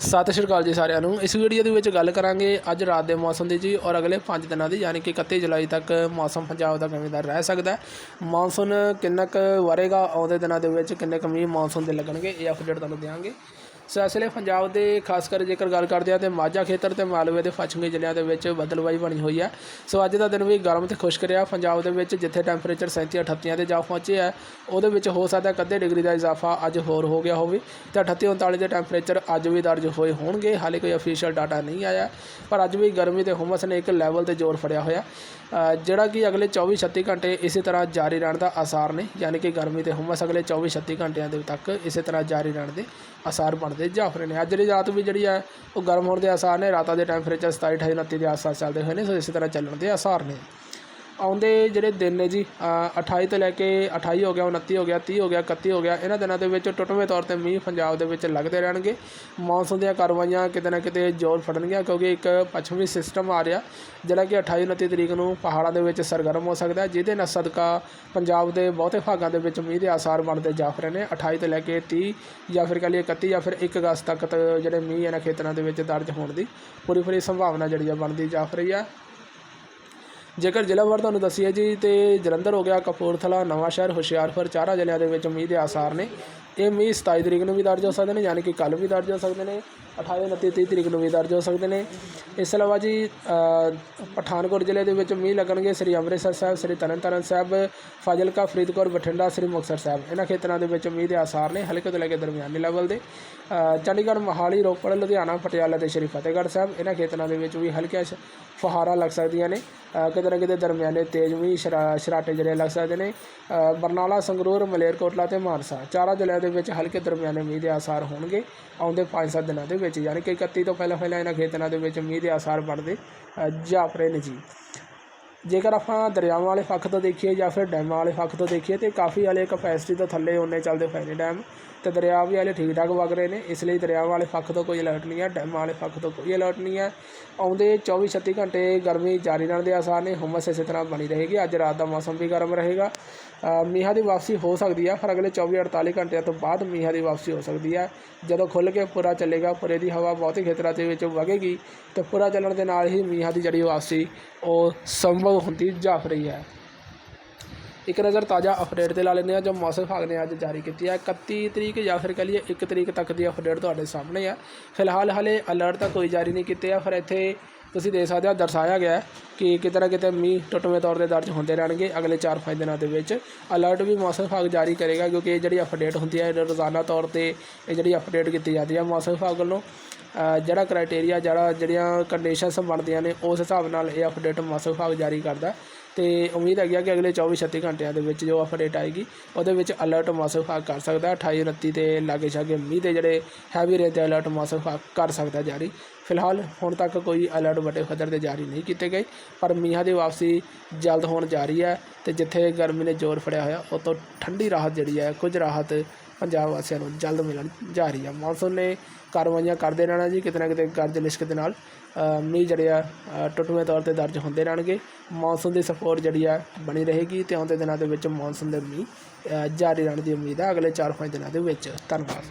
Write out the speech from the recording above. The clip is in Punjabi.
ਸਤਿ ਸ਼੍ਰੀ ਅਕਾਲ ਜੀ ਸਾਰਿਆਂ ਨੂੰ। ਇਸ ਵੀਡੀਓ ਦੇ ਵਿੱਚ ਗੱਲ ਕਰਾਂਗੇ ਅੱਜ ਰਾਤ ਦੇ ਮੌਸਮ ਦੀ ਜੀ ਔਰ ਅਗਲੇ 5 ਦਿਨਾਂ ਦੀ, ਯਾਨੀ ਕਿ 31 ਜੁਲਾਈ ਤੱਕ ਮੌਸਮ ਪੰਜਾਬ ਦਾ ਕਿਵੇਂ ਦਾ ਰਹਿ ਸਕਦਾ ਹੈ। ਮੌਨਸੂਨ ਕਿੰਨਾ ਕੁ ਵਰੇਗਾ ਆਉਂਦੇ ਦਿਨਾਂ ਦੇ ਵਿੱਚ ਕਿੰਨੇ ਕੁ ਮੀਂਹ ਮੌਨਸੂਨ ਦੇ ਲੱਗਣਗੇ, ਇਹ ਅਪਡੇਟ ਤੁਹਾਨੂੰ ਦਿਆਂਗੇ। ਸੋ ਇਸ ਲਈ ਪੰਜਾਬ ਦੇ ਖਾਸ ਕਰ ਜੇਕਰ ਗੱਲ ਕਰਦੇ ਆ ਤੇ ਮਾਝਾ ਖੇਤਰ ਤੇ ਮਾਲਵੇ ਦੇ ਪੱਛਮੀ ਜ਼ਿਲ੍ਹਿਆਂ ਦੇ ਵਿੱਚ ਬਦਲਵਾਈ ਬਣੀ ਹੋਈ ਹੈ। ਸੋ ਅੱਜ ਦਾ ਦਿਨ ਵੀ ਗਰਮ ਤੇ ਖੁਸ਼ਕ ਰਿਹਾ। ਪੰਜਾਬ ਦੇ ਵਿੱਚ ਜਿੱਥੇ ਟੈਂਪਰੇਚਰ 37 38 ਤੇ ਜਾ ਪਹੁੰਚੇ ਹੈ, ਉਹਦੇ ਵਿੱਚ ਹੋ ਸਕਦਾ ਕਦੇ ਡਿਗਰੀ ਦਾ ਇਜ਼ਾਫਾ ਅੱਜ ਹੋਰ ਹੋ ਗਿਆ ਹੋਵੇ। ਤੇ 38 39 ਦੇ ਟੈਂਪਰੇਚਰ ਅੱਜ ਵੀ ਦਰਜ ਹੋਏ ਹੋਣਗੇ। ਹਾਲੇ ਕੋਈ ਅਫੀਸ਼ੀਅਲ ਡਾਟਾ ਨਹੀਂ ਆਇਆ, ਪਰ ਅੱਜ ਵੀ ਗਰਮੀ ਤੇ ਹੁਮਸ ਨੇ ਇੱਕ ਲੈਵਲ ਤੇ ਜ਼ੋਰ ਫੜਿਆ ਹੋਇਆ। ਜਿਹੜਾ ਕਿ ਅਗਲੇ 24 36 ਘੰਟੇ ਇਸੇ ਤਰ੍ਹਾਂ ਜਾਰੀ ਰਹਿਣ ਦਾ ਆਸਾਰ ਨੇ, ਯਾਨੀ ਕਿ ਗਰਮੀ ਤੇ ਹੁਮਸ ਅਗਲੇ 24 36 ਘੰਟਿਆਂ ਦੇ ਤੱਕ ਇਸੇ ਤਰ੍ਹਾਂ ਜਾਰੀ ਰਹਿਣ ਦੇ ਆਸਾਰ ਬਣਦੇ ਜਾਫਰੇ ਨੇ। ਅੱਜ ਦੀ ਰਾਤ ਵੀ ਜਿਹੜੀ ਹੈ, ਉਹ ਗਰਮ ਹੋਣ ਦੇ ਆਸਾਰ ਨੇ। ਰਾਤਾਂ ਦੇ ਟੈਂਪਰੇਚਰ 27 28 29 ਦੇ ਆਸ-ਪਾਸ ਚੱਲਦੇ ਹੋਏ ਨੇ। ਸੋ ਇਸੇ ਤਰ੍ਹਾਂ ਚੱਲਣ ਦੇ ਆਸਾਰ ਨੇ। ਆਉਂਦੇ ਜਿਹੜੇ ਦਿਨ ਨੇ ਜੀ ਅ, 28 ਤੋਂ ਲੈ ਕੇ 28 ਹੋ ਗਿਆ 29 ਹੋ ਗਿਆ 30 ਹੋ ਗਿਆ 31 ਹੋ ਗਿਆ ਇਹਨਾਂ ਦਿਨਾਂ ਦੇ ਵਿੱਚ ਟੁੱਟਵੇਂ ਤੌਰ ਤੇ ਮੀਂਹ ਪੰਜਾਬ ਦੇ ਵਿੱਚ ਲੱਗਦੇ ਰਹਿਣਗੇ। ਮੌਨਸੂਨ ਦੀਆਂ ਕਾਰਵਾਈਆਂ ਕਿਤੇ ਨਾ ਕਿਤੇ ਜ਼ੋਰ ਫੜਨਗੀਆਂ ਕਿਉਂਕਿ ਇੱਕ ਪੱਛਮੀ ਸਿਸਟਮ ਆ ਰਿਹਾ ਜਿਹੜਾ ਕਿ 28 29 ਤਰੀਕ ਨੂੰ ਪਹਾੜਾਂ ਦੇ ਵਿੱਚ ਸਰਗਰਮ ਹੋ ਸਕਦਾ ਹੈ ਜਿਹਦੇ ਨਾਲ ਸਦਕਾ ਪੰਜਾਬ ਦੇ ਬਹੁਤੇ ਭਾਗਾਂ ਦੇ ਵਿੱਚ ਮੀਂਹ ਦੇ ਆਸਾਰ ਬਣਦੇ ਜਾਫ ਰਹੇ ਨੇ। 28 ਤੋਂ ਲੈ ਕੇ 30 ਜਾਂ ਫਿਰ ਕਹ ਲਈਏ 31 ਜਾਂ ਫਿਰ 1 ਅਗਸਤ ਤੱਕ ਜਿਹੜੇ ਮੀਂਹ ਇਹਨਾਂ ਖੇਤਰਾਂ ਦੇ ਵਿੱਚ ਦਰਜ ਹੋਣ ਦੀ ਪੂਰੀ ਪੂਰੀ ਸੰਭਾਵਨਾ ਜਿਹੜੀ ਆ ਬਣਦੀ ਜਾਫ ਰਹੀ ਆ। ਜੇਕਰ ਜ਼ਿਲ੍ਹਾ ਵਾਰ ਤੁਹਾਨੂੰ ਦੱਸੀਏ ਜੀ, ਤੇ ਜਲੰਧਰ ਹੋ ਗਿਆ, ਕਪੂਰਥਲਾ ਨਵਾਂ ਸ਼ਹਿਰ ਹੁਸ਼ਿਆਰਪੁਰ, ਚਾਰਾਂ ਜ਼ਿਲ੍ਹਿਆਂ ਦੇ ਵਿੱਚ ਮੀਂਹ ਦੇ ਆਸਾਰ ਨੇ। ਇਹ ਮੀਂਹ 27 ਤਰੀਕ ਨੂੰ ਵੀ ਦਰਜ ਹੋ ਸਕਦੇ ਨੇ, ਯਾਨੀ ਕਿ ਕੱਲ ਵੀ ਦਰਜ ਹੋ ਸਕਦੇ ਨੇ 28 29 30 ਤਰੀਕ ਨੂੰ ਵੀ ਦਰਜ ਹੋ ਸਕਦੇ ਨੇ। ਇਸ ਤੋਂ ਇਲਾਵਾ ਜੀ ਪਠਾਨਕੋਟ ਜ਼ਿਲ੍ਹੇ ਦੇ ਵਿੱਚ ਮੀਂਹ ਲੱਗਣਗੇ, ਸ੍ਰੀ ਅੰਮ੍ਰਿਤਸਰ ਸਾਹਿਬ, ਸ੍ਰੀ ਤਰਨਤਾਰਨ ਸਾਹਿਬ, ਫਾਜ਼ਿਲਕਾ, ਫਰੀਦਕੋਟ, ਬਠਿੰਡਾ, ਸ੍ਰੀ ਮੁਕਤਸਰ ਸਾਹਿਬ। ਇਹਨਾਂ ਖੇਤਰਾਂ ਦੇ ਵਿੱਚ ਮੀਂਹ ਦੇ ਆਸਾਰ ਨੇ, ਹਲਕੇ ਤੋਂ ਲੈ ਕੇ ਦਰਮਿਆਨੇ ਲੈਵਲ ਦੇ। ਚੰਡੀਗੜ੍ਹ, ਮੋਹਾਲੀ, ਰੋਪੜ, ਲੁਧਿਆਣਾ, ਪਟਿਆਲਾ ਤੇ ਸ੍ਰੀ ਫਤਿਹਗੜ੍ਹ ਸਾਹਿਬ, ਇਹਨਾਂ ਖੇਤਰਾਂ ਦੇ ਵਿੱਚ ਵੀ ਹਲਕੀਆਂ ਸ਼- ਫੁਹਾਰਾਂ ਲੱਗ ਸਕਦੀਆਂ ਨੇ। ਕਿਤੇ ਨਾ ਕਿਤੇ ਦਰਮਿਆਨੇ ਤੇਜ਼ ਮੀਂਹ, ਸ਼ਰਾ, ਸ਼ਰਾਟੇ ਜਿਹੜੇ ਲੱਗ ਸਕਦੇ ਨੇ। ਬਰਨਾਲਾ, ਸੰਗਰੂਰ, ਮਲੇਰਕੋਟਲਾ ਤੇ ਮਾਨਸਾ। ਚਾਰਾਂ ਜ਼ਿਲ੍ਹਿਆਂ ਦੇ ਦੇ ਵਿੱਚ ਹਲਕੇ ਦਰਮਿਆਨੇ ਮੀਂਹ ਦੇ ਆਸਾਰ ਹੋਣਗੇ। ਆਉਂਦੇ 5-7 ਦਿਨਾਂ ਦੇ ਵਿੱਚ, ਯਾਨੀ ਕਿ 31 ਤੋਂ ਪਹਿਲਾਂ ਪਹਿਲਾਂ ਇਹਨਾਂ ਖੇਤਰਾਂ ਦੇ ਵਿੱਚ ਮੀਂਹ ਦੇ ਆਸਾਰ ਬਣਦੇ ਜਾਪ ਰਹੇ ਨੇ ਜੀ। ਜੇਕਰ ਆਪਾਂ ਦਰਿਆਵਾਂ ਵਾਲੇ ਪੱਖ ਤੋਂ ਦੇਖੀਏ ਜਾਂ ਫਿਰ ਡੈਮਾਂ ਵਾਲੇ ਪੱਖ ਤੋਂ ਦੇਖੀਏ ਤੇ ਕਾਫੀ ਵਾਲੇ ਕਪੈਸਿਟੀ ਤੋਂ ਥੱਲੇ ਉਹਨੇ ਚੱਲਦੇ ਪਏ ਨੇ ਡੈਮ। ਤੇ ਦਰਿਆ ਵੀ ਹਾਲੇ ਠੀਕ ਠਾਕ ਵਗ ਰਹੇ ਨੇ ਇਸ ਲਈ ਦਰਿਆਵਾਂ ਵਾਲੇ ਪੱਖ ਤੋਂ ਕੋਈ ਅਲਰਟ ਨਹੀਂ ਹੈ ਡੈਮਾਂ ਵਾਲੇ ਪੱਖ ਤੋਂ ਕੋਈ ਅਲਰਟ ਨਹੀਂ ਹੈ। ਆਉਂਦੇ 24 36 ਘੰਟੇ ਗਰਮੀ ਜਾਰੀ ਰਹਿਣ ਦੇ ਆਸਾਰ ਨੇ ਹੁਮਸ ਇਸੇ ਤਰ੍ਹਾਂ ਬਣੀ ਰਹੇਗੀ। ਅੱਜ ਰਾਤ ਦਾ ਮੌਸਮ ਵੀ ਗਰਮ ਰਹੇਗਾ। ਅ, ਮੀਂਹਾਂ ਦੀ ਵਾਪਸੀ ਹੋ ਸਕਦੀ ਹੈ ਪਰ ਅਗਲੇ 24 48 ਘੰਟਿਆਂ ਤੋਂ ਬਾਅਦ ਮੀਂਹਾਂ ਦੀ ਵਾਪਸੀ ਹੋ ਸਕਦੀ ਹੈ। ਜਦੋਂ ਖੁੱਲ੍ਹ ਕੇ ਪੂਰਾ ਚੱਲੇਗਾ ਪੂਰੇ ਦੀ ਹਵਾ ਬਹੁਤੇ ਖੇਤਰਾਂ ਦੇ ਵਿੱਚ ਵਗੇਗੀ ਤੇ ਪੂਰਾ ਚੱਲਣ ਦੇ ਨਾਲ ਹੀ ਮੀਂਹਾਂ ਦੀ ਜਿਹੜੀ ਵਾਪਸੀ ਉਹ ਸੰਭਵ ਹੁੰਦੀ ਜਾਪ ਰਹੀ ਹੈ। ਇੱਕ ਨਜ਼ਰ ਤਾਜ਼ਾ ਅਪਡੇਟ ਤੇ ਲਾ ਲੈਂਦੇ ਹਾਂ ਜੋ ਮੌਸਮ ਵਿਭਾਗ ਨੇ ਅੱਜ ਜਾਰੀ ਕੀਤੀ ਹੈ। 31 ਤਰੀਕ ਜਾਂ ਫਿਰ ਕਹ ਲਈਏ 1 ਤਰੀਕ ਤੱਕ ਦੀ ਅਪਡੇਟ ਤੁਹਾਡੇ ਸਾਹਮਣੇ ਆ। ਫਿਲਹਾਲ ਹਲੇ ਅਲਰਟ ਤਾਂ ਕੋਈ ਜਾਰੀ ਨਹੀਂ ਕੀਤੇ ਆ ਫਿਰ ਇੱਥੇ ਤੁਸੀਂ ਦੇਖ ਸਕਦੇ ਹੋ ਦਰਸਾਇਆ ਗਿਆ ਹੈ ਕਿ ਕਿਤੇ ਨਾ ਕਿਤੇ ਮੀਂਹ ਟੁੱਟਵੇਂ ਤੌਰ ਤੇ ਦਰਜ ਹੁੰਦੇ ਰਹਿਣਗੇ ਅਗਲੇ 4-5 ਦਿਨਾਂ ਦੇ ਵਿੱਚ। ਅਲਰਟ ਵੀ ਮੌਸਮ ਵਿਭਾਗ ਜਾਰੀ ਕਰੇਗਾ ਕਿਉਂਕਿ ਇਹ ਜਿਹੜੀ ਅਪਡੇਟ ਹੁੰਦੀ ਹੈ ਰੋਜ਼ਾਨਾ ਤੌਰ ਤੇ ਇਹ ਜਿਹੜੀ ਅਪਡੇਟ ਕੀਤੀ ਜਾਂਦੀ ਹੈ ਮੌਸਮ ਵਿਭਾਗ ਵੱਲੋਂ। ਜਿਹੜਾ ਕ੍ਰਾਈਟੇਰੀਆ ਜਿਹੜਾ ਜਿਹੜੀਆਂ ਕੰਡੀਸ਼ਨਸ ਬਣਦੀਆਂ ਨੇ, ਉਸ ਹਿਸਾਬ ਨਾਲ ਇਹ ਅਪਡੇਟ ਮੌਸਮ ਵਿਭਾਗ ਜਾਰੀ ਕਰਦਾ। ਤੇ ਉਮੀਦ ਹੈਗੀ ਆ ਕਿ ਅਗਲੇ 24-36 ਘੰਟਿਆਂ ਦੇ ਵਿੱਚ ਜੋ ਅਪਡੇਟ ਆਏਗੀ, ਉਹਦੇ ਵਿੱਚ ਅਲਰਟ ਮੌਸਮ ਵਿਭਾਗ ਕਰ ਸਕਦਾ। 28 29 ਤੇ ਲਾਗੇ ਛਾਗੇ ਮੀਂਹ ਦੇ ਜਿਹੜੇ ਹੈਵੀ ਰੇਨ ਦੇ ਅਲਰਟ ਮੌਸਮ ਵਿਭਾਗ ਕਰ ਸਕਦਾ ਜਾਰੀ। ਫਿਲਹਾਲ ਹੁਣ ਤੱਕ ਕੋਈ ਅਲਰਟ ਵੱਡੇ ਪੱਧਰ ਤੇ ਜਾਰੀ ਨਹੀਂ ਕੀਤੇ ਗਏ। ਪਰ ਮੀਂਹਾਂ ਦੀ ਵਾਪਸੀ ਜਲਦ ਹੋਣ ਜਾ ਰਹੀ ਹੈ ਤੇ ਜਿੱਥੇ ਗਰਮੀ ਨੇ ਜ਼ੋਰ ਫੜਿਆ ਹੋਇਆ ਉਤੋਂ ਠੰਡੀ ਰਾਹਤ ਜਿਹੜੀ ਹੈ, ਕੁਝ ਰਾਹਤ ਪੰਜਾਬ ਵਾਸੀਆਂ ਨੂੰ ਜਲਦ ਮਿਲਣ ਜਾ ਰਹੀ ਹੈ। ਮੌਨਸੂਨ ਨੇ ਕਾਰਵਾਈਆਂ ਕਰਦੇ ਰਹਿਣਾ ਜੀ, ਕਿਤੇ ਨਾ ਕਿਤੇ ਗਰਜ ਲਿਸ਼ਕ ਦੇ ਨਾਲ ਮੀਂਹ ਜਿਹੜੇ ਆ ਟੁੱਟਵੇਂ ਤੌਰ ਤੇ ਦਰਜ ਹੁੰਦੇ ਰਹਿਣਗੇ। ਮੌਨਸੂਨ ਦੀ ਸਪੋਰਟ ਜਿਹੜੀ ਆ, ਬਣੀ ਰਹੇਗੀ ਤੇ ਆਉਂਦੇ ਦਿਨਾਂ ਦੇ ਵਿੱਚ ਮੌਨਸੂਨ ਦੇ ਮੀਂਹ ਜਾਰੀ ਰਹਿਣ ਦੀ ਉਮੀਦ ਹੈ। ਅਗਲੇ 4-5 ਦਿਨਾਂ ਦੇ ਵਿੱਚ। ਧੰਨਵਾਦ।